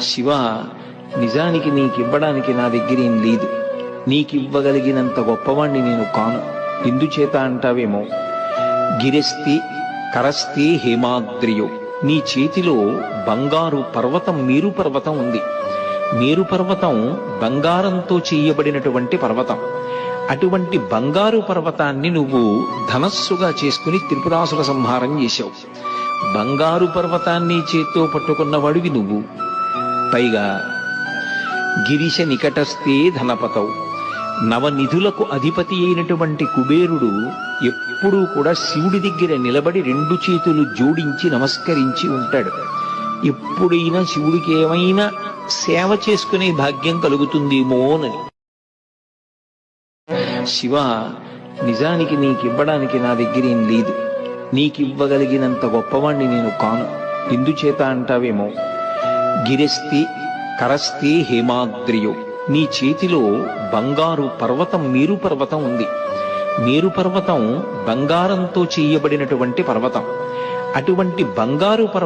శివ నిజానికి నీకివ్వడానికి నా దగ్గర ఏం లేదు. నీకివ్వగలిగినంత గొప్పవాణ్ణి నేను కాను. ఎందుచేత అంటావేమో గిరిస్తి కరస్తి హేమాద్రియో. నీ చేతిలో బంగారు పర్వతం మీరు పర్వతం ఉంది. మీరు పర్వతం బంగారంతో చేయబడినటువంటి పర్వతం. అటువంటి బంగారు పర్వతాన్ని నువ్వు ధనస్సుగా చేసుకుని త్రిపురాసుర సంహారం చేశావు. బంగారు పర్వతాన్ని చేత్తో పట్టుకున్నవాడివి నువ్వు. పైగా గిరిశ నికటస్థే ధనపతవు. నవనిధులకు అధిపతి అయినటువంటి కుబేరుడు ఎప్పుడూ కూడా శివుడి దగ్గర నిలబడి రెండు చేతులు జోడించి నమస్కరించి ఉంటాడు. ఎప్పుడైనా శివుడికి ఏమైనా సేవ చేసుకునే భాగ్యం కలుగుతుందేమోనని శివ నిజానికి నీకివ్వడానికి నా దగ్గర ఏం లేదు. నీకివ్వగలిగినంత గొప్పవాణ్ణి నేను కాను. ఎందుచేత అంటావేమో? గిరిస్తి కరస్తి హేమాద్రియో. నీ చేతిలో బంగారు పర్వతం మీరు పర్వతం ఉంది. మీరు పర్వతం బంగారంతో చేయబడినటువంటి పర్వతం. అటువంటి బంగారు పర్వతం